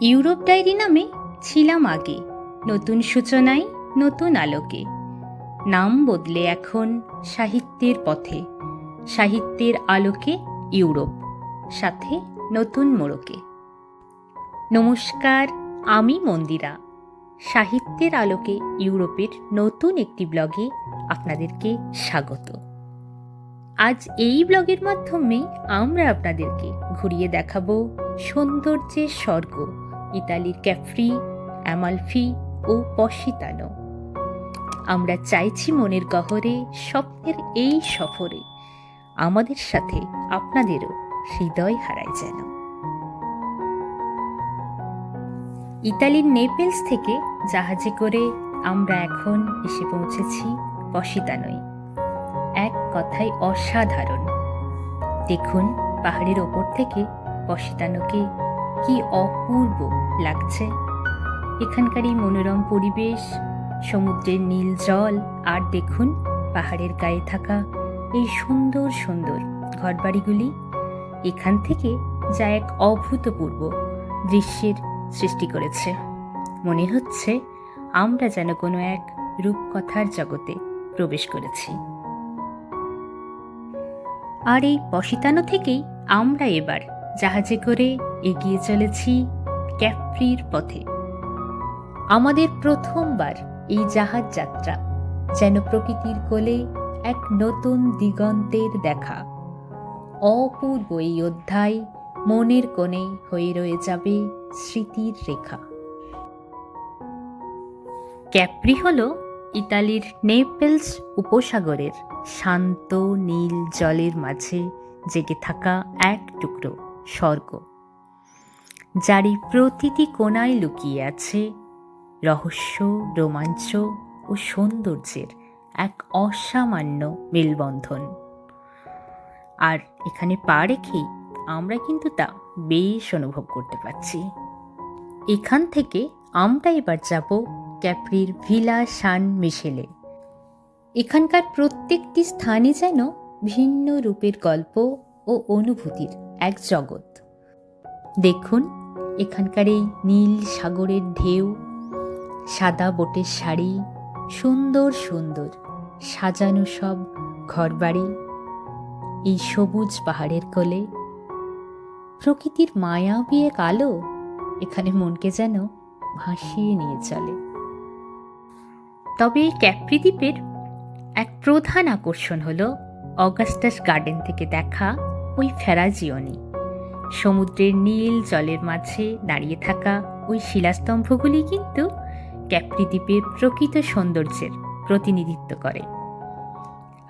Europe diary নামে ছিলাম আগে, নতুন সূচনায়, নতুন আলোকে। নাম বদলে এখন সাহিত্যের পথে, সাহিত্যের আলোকে ইউরোপ, সাথে নতুন মোড়কে। নমস্কার, আমি মন্দিরা। সাহিত্যের আলোকে ইউরোপের নতুন একটি ব্লগে আপনাদেরকে স্বাগত। আজ এই ব্লগের মাধ্যমে আমরা আপনাদেরকে ঘুরিয়ে দেখাবো সৌন্দর্যের স্বর্গ। ইতালির ক্যাফ্রি, অ্যামালফি ও পশিতানো। আমরা চাইছি মনের গহরে স্বপ্নের এই সফরে। আমাদের সাথে আপনাদেরও হৃদয় হারায় যেন। ইতালির নেপেলস থেকে জাহাজে করে আমরা এখন এসে পৌঁছেছি পশিতানোয়। এক কথায় অসাধারণ। দেখুন, পাহাড়ের ওপর থেকে পশিতানোকে কি অপূর্ব লাগছে? এখানকার এই মনোরম পরিবেশ, সমুদ্রের নীল জল, আর দেখুন পাহাড়ের গায়ে থাকা এই সুন্দর সুন্দর ঘরবাড়িগুলি। এখান থেকে যা এক অভূতপূর্ব দৃশ্যের সৃষ্টি করেছে। মনে হচ্ছে আমরা যেন কোনো এক রূপকথার জগতে প্রবেশ করেছি। আর এই পশিতানো থেকেই আমরা এবার জাহাজে করে এগিয়ে চলেছি ক্যাপ্রির পথে। আমাদের প্রথমবার এই জাহাজ যাত্রা, যেন প্রকৃতির কোলে এক নতুন দিগন্তের দেখা। অপূর্ব এই অধ্যায় মনের কোণে হয়ে রয়ে যাবে স্মৃতির রেখা। ক্যাপ্রি হল ইতালির নেপেলস উপসাগরের শান্ত নীল জলের মাঝে জেগে থাকা এক টুকরো। স্বর্গ। যারই প্রতিটি কোণায় লুকিয়ে আছে রহস্য, রোমাঞ্চ ও সৌন্দর্যের এক অসামান্য মেলবন্ধন। আর এখানে পা রেখেই আমরা কিন্তু তা বেশ অনুভব করতে পারছি। এখান থেকে আমরা এবার যাব ক্যাপ্রির ভিলা সান মিশেলে। এখানকার প্রত্যেকটি স্থানে যেন ভিন্ন রূপের গল্প ও অনুভূতির এক জগৎ। দেখুন, এখানকার এই নীল সাগরের ঢেউ, সাদা বোটের শাড়ি, সুন্দর সুন্দর সাজানো সব ঘরবাড়ি, এই সবুজ পাহাড়ের কোলে। প্রকৃতির মায়াবী এক আলো, এখানে মনকে যেন ভাসিয়ে নিয়ে চলে। তবে এই এক প্রধান আকর্ষণ হল অগাস্টাস গার্ডেন থেকে দেখা ওই ফেরাজিওনি সমুদ্রের নীল জলের মাঝে দাঁড়িয়ে থাকা ওই শিলাস্তম্ভগুলি কিন্তু ক্যাপ্রি দ্বীপের প্রকৃত সৌন্দর্যের প্রতিনিধিত্ব করে।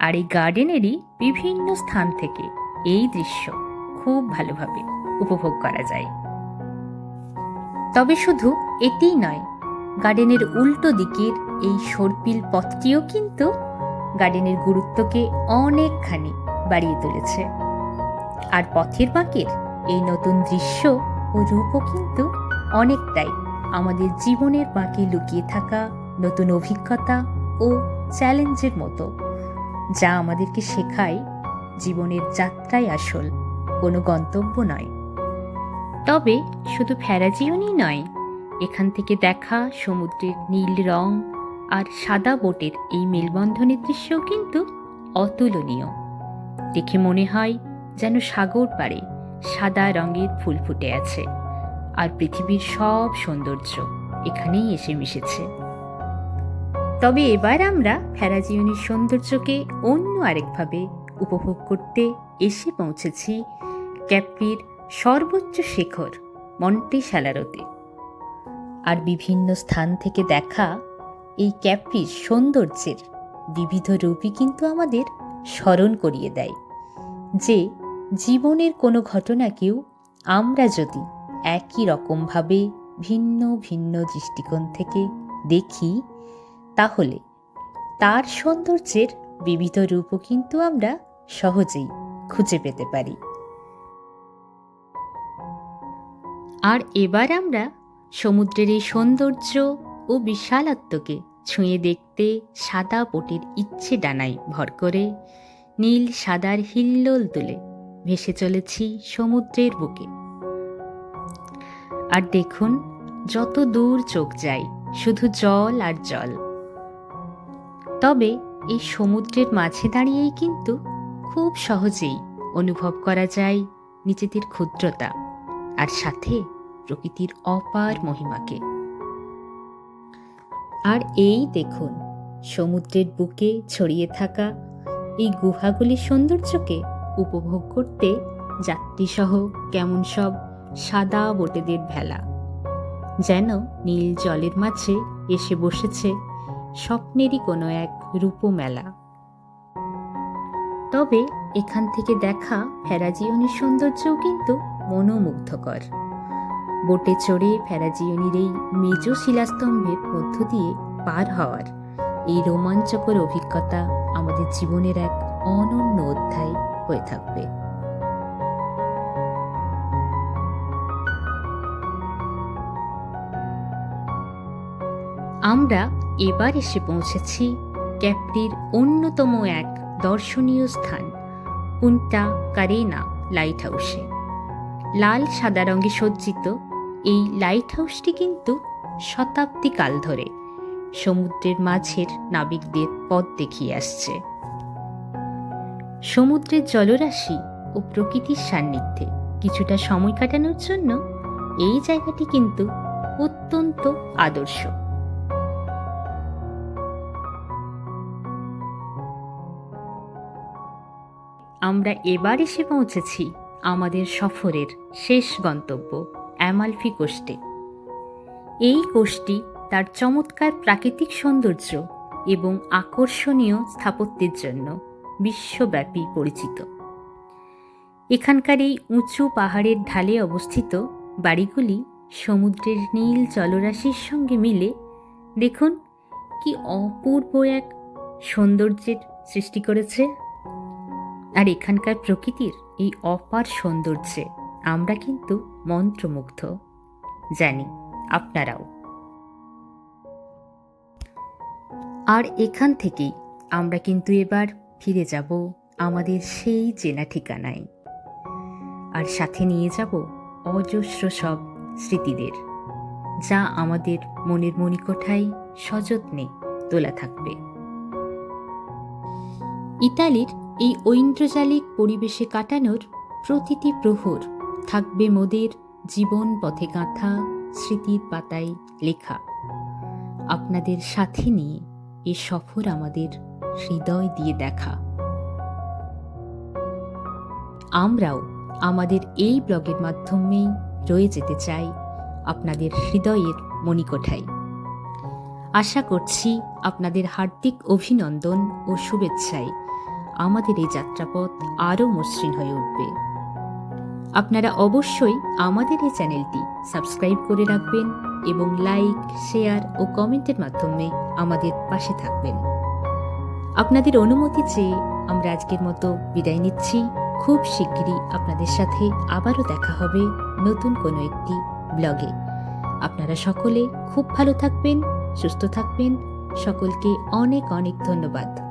আর এই গার্ডেনেরই বিভিন্ন স্থান থেকে এই দৃশ্য খুব ভালোভাবে উপভোগ করা যায়। তবে শুধু এটিই নয়, গার্ডেনের উল্টো দিকের এই সর্পিল পথটিও কিন্তু গার্ডেনের গুরুত্বকে অনেকখানি বাড়িয়ে তুলেছে। আর পথের বাঁকের এই নতুন দৃশ্য ও রূপও কিন্তু অনেকটাই আমাদের জীবনের বাঁকে লুকিয়ে থাকা নতুন অভিজ্ঞতা ও চ্যালেঞ্জের মতো, যা আমাদেরকে শেখায় জীবনের যাত্রায় আসল কোনো গন্তব্য নয়। তবে শুধু ফ্যারাজিওনই নয়, এখান থেকে দেখা সমুদ্রের নীল রং আর সাদা বোটের এই মেলবন্ধনের দৃশ্যও কিন্তু অতুলনীয়। দেখে মনে হয় যেন সাগর পাড়ে সাদা রঙের ফুল ফুটে আছে। আর পৃথিবীর সব সৌন্দর্য এখানেই এসে মিশেছে। তবে এবার আমরা ফ্যারাজিওনির সৌন্দর্যকে অন্য আরেকভাবে উপভোগ করতে এসে পৌঁছেছি ক্যাপ্রির সর্বোচ্চ শিখর মন্টে স্যালারোতে। আর বিভিন্ন স্থান থেকে দেখা এই ক্যাপ্রির সৌন্দর্যের বিবিধ রূপই কিন্তু আমাদের স্মরণ করিয়ে দেয়, যে জীবনের কোনো ঘটনাকেও আমরা যদি একই রকমভাবে ভিন্ন ভিন্ন দৃষ্টিকোণ থেকে দেখি, তাহলে তার সৌন্দর্যের বিবিধ রূপও কিন্তু আমরা সহজেই খুঁজে পেতে পারি। আর এবার আমরা সমুদ্রের এই সৌন্দর্য ও বিশালত্বকে ছুঁয়ে দেখতে সাদা বোটের ইচ্ছে ডানায় ভর করে নীল সাদার হিল্লোল তুলে ভেসে চলেছি সমুদ্রের বুকে। আর দেখুন, যত দূর চোখ যায়, শুধু জল আর জল। তবে এই সমুদ্রের মাঝে দাঁড়িয়েই কিন্তু খুব সহজেই অনুভব করা যায় নিজেদের ক্ষুদ্রতা আর সাথে প্রকৃতির অপার মহিমাকে। আর এই দেখুন, সমুদ্রের বুকে ছড়িয়ে থাকা এই গুহাগুলির সৌন্দর্যকে উপভোগ করতে যাত্রীসহ কেমন সব সাদা বোটেদের ভেলা। যেন নীল জলের মাঝে এসে বসেছে স্বপ্নেরই কোনো এক রূপমেলা। তবে এখান থেকে দেখা ফেরাজিয়নির সৌন্দর্যও কিন্তু মনোমুগ্ধকর। বোটে চড়ে ফেরাজিয়নির এই মেজ শিলাস্তম্ভের মধ্য দিয়ে পার হওয়ার এই রোমাঞ্চকর অভিজ্ঞতা আমাদের জীবনের এক অনন্য অধ্যায়। হয়ে থাকবে। আমরা এবার এসে পৌঁছেছি ক্যাপ্রির অন্যতম এক দর্শনীয় স্থান, পুন্টা কারেনা লাইট হাউসে লাল সাদা রঙে সজ্জিত এই লাইট হাউসটি কিন্তু শতাব্দী কাল ধরে সমুদ্রের মাঝের নাবিকদের পথ দেখিয়ে আসছে। সমুদ্রের জলরাশি ও প্রকৃতির সান্নিধ্যে কিছুটা সময় কাটানোর জন্য এই জায়গাটি কিন্তু অত্যন্ত আদর্শ। আমরা এবার এসে পৌঁছেছি আমাদের সফরের শেষ গন্তব্য অ্যামালফি কোস্টে এই কোষটি তার চমৎকার প্রাকৃতিক সৌন্দর্য এবং আকর্ষণীয় স্থাপত্যের জন্য বিশ্বব্যাপী পরিচিত। এখানকার এই উঁচু পাহাড়ের ঢালে অবস্থিত বাড়িগুলি সমুদ্রের নীল জলরাশির সঙ্গে মিলে, দেখুন কি অপূর্ব এক সৌন্দর্যের সৃষ্টি করেছে। আর এখানকার প্রকৃতির এই অপার সৌন্দর্যে আমরা কিন্তু মন্ত্রমুগ্ধ, জানি আপনারাও। আর এখান থেকেই আমরা কিন্তু এবার ফিরে যাব আমাদের সেই চেনা ঠিকানায়। আর সাথে নিয়ে যাব অজস্র সব স্মৃতিদের, যা আমাদের মনের মণিকোঠায় সযত্নে তোলা থাকবে। ইতালির এই ঐন্দ্রজালিক পরিবেশে কাটানোর প্রতিটি প্রহর থাকবে মোদের জীবন পথে গাঁথা স্মৃতির পাতায় লেখা। আপনাদের সাথে নিয়ে এ সফর আমাদের হৃদয় দিয়ে দেখা। আমরাও আমাদের এই ব্লগের মাধ্যমেই রয়ে যেতে চাই আপনাদের হৃদয়ের মণিকোঠায়। আশা করছি আপনাদের হার্দিক অভিনন্দন ও শুভেচ্ছায় আমাদের এই যাত্রাপথ আরও মসৃণ হয়ে উঠবে। আপনারা অবশ্যই আমাদের এই চ্যানেলটি সাবস্ক্রাইব করে রাখবেন এবং লাইক, শেয়ার ও কমেন্টের মাধ্যমে আমাদের পাশে থাকবেন। আপনাদের অনুমতি চেয়ে আমরা আজকের মতো বিদায় নিচ্ছি। খুব শিগগিরই আপনাদের সাথে আবারও দেখা হবে নতুন কোনো একটি ব্লগে। আপনারা সকলে খুব ভালো থাকবেন, সুস্থ থাকবেন। সকলকে অনেক অনেক ধন্যবাদ।